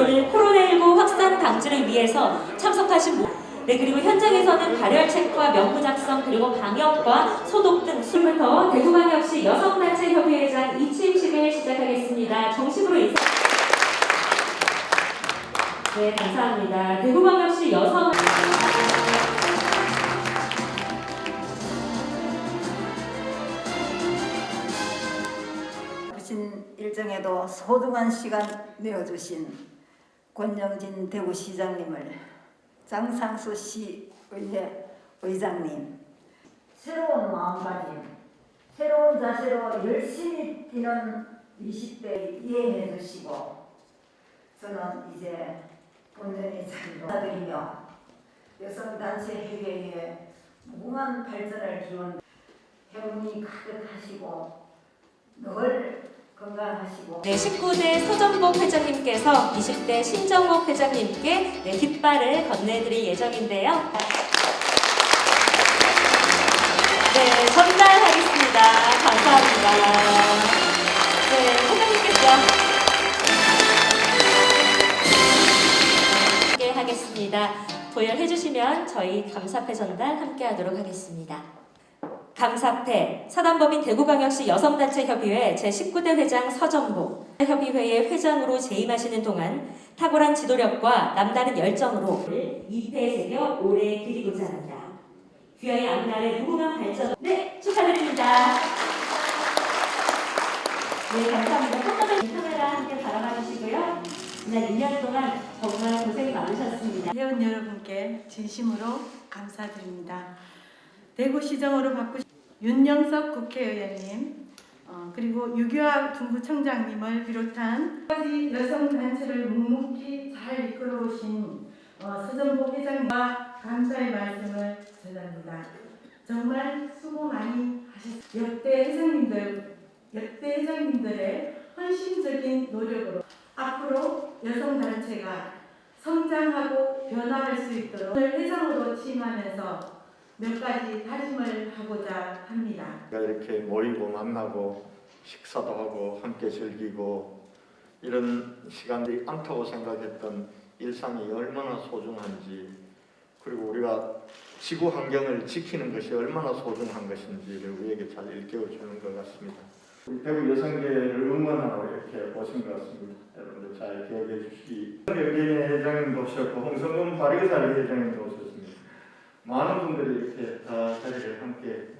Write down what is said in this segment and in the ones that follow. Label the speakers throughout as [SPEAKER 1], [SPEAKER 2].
[SPEAKER 1] 오늘 코로나19 확산 방지를 위해서 참석하신 모- 네 그리고 현장에서는 발열 체크와 명부 작성 그리고 방역과 소독 등 수부터 대구광역시 여성단체 협의회장 이침식을 시작하겠습니다. 정식으로 인사. 네 감사합니다. 대구광역시 여성
[SPEAKER 2] 바쁘신 일정에도 소중한 시간 내어주신 권영진 대구시장님을 장상수 시 의회 의장님. 새로운 마음가짐 새로운 자세로 열심히 뛰는 20대 이해해 주시고 저는 이제 본전의 자리로 인사드리며 여성단체협의회의 무궁한 발전을 기원 행운이 가득하시고 늘 건강하시고
[SPEAKER 1] 네, 19대 서전복 회장님께서 20대 신정옥 회장님께 네, 깃발을 건네드릴 예정인데요. 네, 전달하겠습니다. 감사합니다. 네, 회장님께서 함께 하겠습니다. 도열해 주시면 저희 감사패 전달 함께 하도록 하겠습니다. 감사패 사단법인 대구광역시 여성단체협의회 제19대 회장 서정복 협의회의 회장으로 재임하시는 동안 탁월한 지도력과 남다른 열정으로 2패 세력 오래 드리고자 합니다. 귀하의 앞날의 무궁한 발전 네 축하드립니다. 네 감사합니다. 깜깜한 카메라 함께 바라봐 주시고요. 지난 2년 동안 정말 고생이 많으셨습니다.
[SPEAKER 3] 회원 여러분께 진심으로 감사드립니다. 대구시정으로 바꾸신 윤영석 국회의원님 어, 그리고 유교아 중구청장님을 비롯한 까지 여성단체를 묵묵히 잘 이끌어 오신 어, 서정복 회장님과 감사의 말씀을 전합니다. 정말 수고 많이 하셨습니다. 역대 회장님들, 역대 회장님들의 헌신적인 노력으로 앞으로 여성단체가 성장하고 변화할 수 있도록 회장으로 취임하면서 몇 가지 다짐을 하고자 합니다.
[SPEAKER 4] 우리가 이렇게 모이고 만나고 식사도 하고 함께 즐기고 이런 시간들이 많다고 생각했던 일상이 얼마나 소중한지 그리고 우리가 지구 환경을 지키는 것이 얼마나 소중한 것인지를 우리에게 잘 일깨워 주는 것 같습니다. 우리 대구 여성계를 응원하러 이렇게 오신 것 같습니다. 여러분들 잘 기억해 주시기. 여기에 회장님도 오셨고 홍성근 바리그살 회장님도 오셨습니다. 많은 분들이 이렇게 다 자리를 함께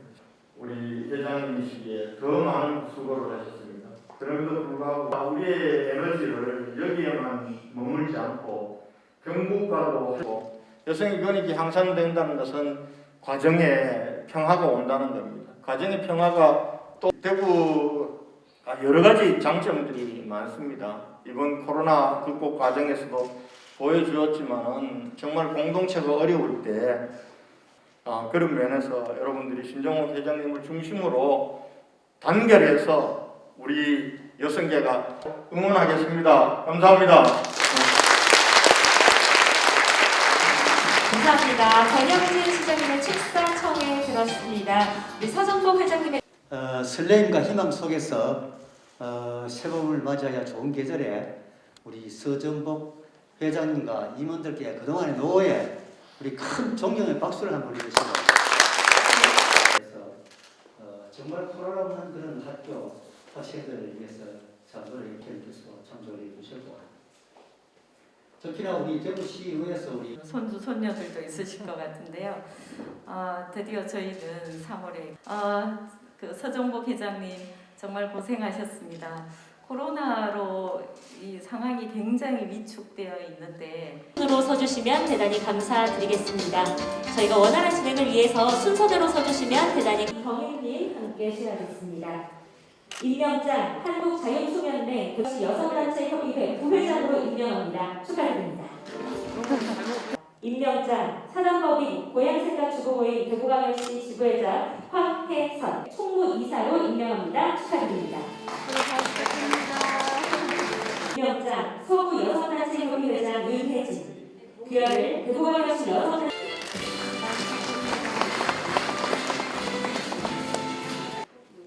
[SPEAKER 4] 우리 회장님이시기에 더 많은 수고를 하셨습니다. 그럼에도 불구하고 우리의 에너지를 여기에만 머물지 않고 경북가로 하고 여성의 권익이 향상된다는 것은 과정에 평화가 온다는 겁니다. 과정의 평화가 또 대구가 여러 가지 장점들이 많습니다. 이번 코로나 극복 과정에서도 보여주었지만은 정말 공동체가 어려울 때 아, 그런 면에서 여러분들이 신정호 회장님을 중심으로 단결해서 우리 여성계가 응원하겠습니다. 감사합니다.
[SPEAKER 1] 감사합니다. 전영진 시장님의 축사 청에 들었습니다. 우리 서정복 회장님의
[SPEAKER 5] 어, 설렘과 희망 속에서 어, 새봄을 맞이하여 좋은 계절에 우리 서정복 회장님과 임원들께 그동안의 노고에 우리 큰 존경의 박수를 한번 해주시고 그래서 어, 정말 없는 그런 학교 학생들을 위해서 참조를 이렇게해서 참조를 해주셨고 특히나 우리 대구시의회에서 우리
[SPEAKER 6] 손주 손녀들도 있으실 것 같은데요. 어, 드디어 저희는 3월에 어, 그 서정복 회장님 정말 고생하셨습니다. 코로나로 이 상황이 굉장히 위축되어 있는데
[SPEAKER 1] 으로 서주시면 대단히 감사드리겠습니다. 저희가 원활한 진행을 위해서 순서대로 서주시면 대단히 정혜님 함께 시작하겠습니다. 임명장 한국자유소년회 도시 여성단체 협의회 부회장으로 임명합니다. 축하드립니다. 임명장 사단법인 고향생각주거모임 대구광역시 지부회장 황혜선 총무이사로 임명합니다. 축하드립니다. 임명장 서구 여성단체 협의회장 윤혜진. 귀하를 대구광역시 여성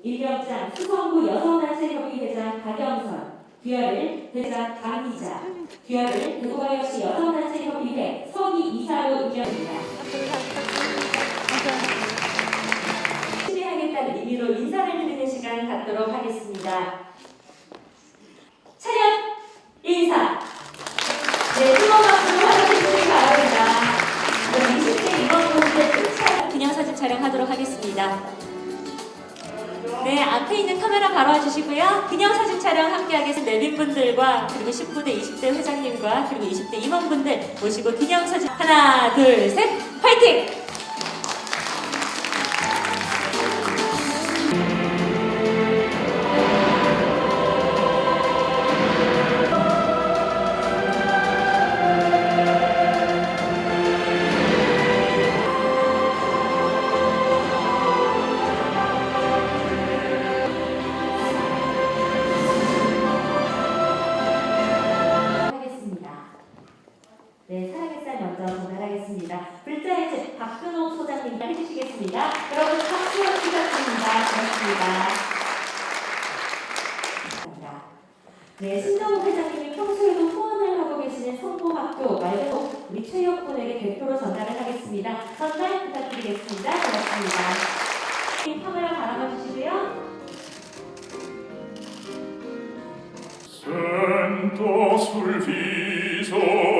[SPEAKER 1] 임명장 수성구 여성단체 협의회장 박영선. 귀하를 대장 강희자, 귀하를 대구광역시 여성단체 협의회 서기 이사로 임명합니다. 앞에 있는 카메라 바로 와주시고요. 기념 사진 촬영 함께 하겠습니다. 내빈분들과 그리고 19대, 20대 회장님과 그리고 20대 임원분들 모시고 기념 사진 하나, 둘, 셋, 화이팅! 네, 사랑의 쌀 먼저 전달하겠습니다. 불자의 제 박근홍 소장님 해주시겠습니다. 여러분 박수 부탁드립니다. 고맙습니다. 네, 신정우 회장님이 평소에도 후원을 하고 계시는 성모학교 말고 우리 최혁 군에게 대표로 전달을 하겠습니다. 전달 부탁드리겠습니다. 고맙습니다. 이 카메라 바라봐 주시고요.
[SPEAKER 7] Sento sul viso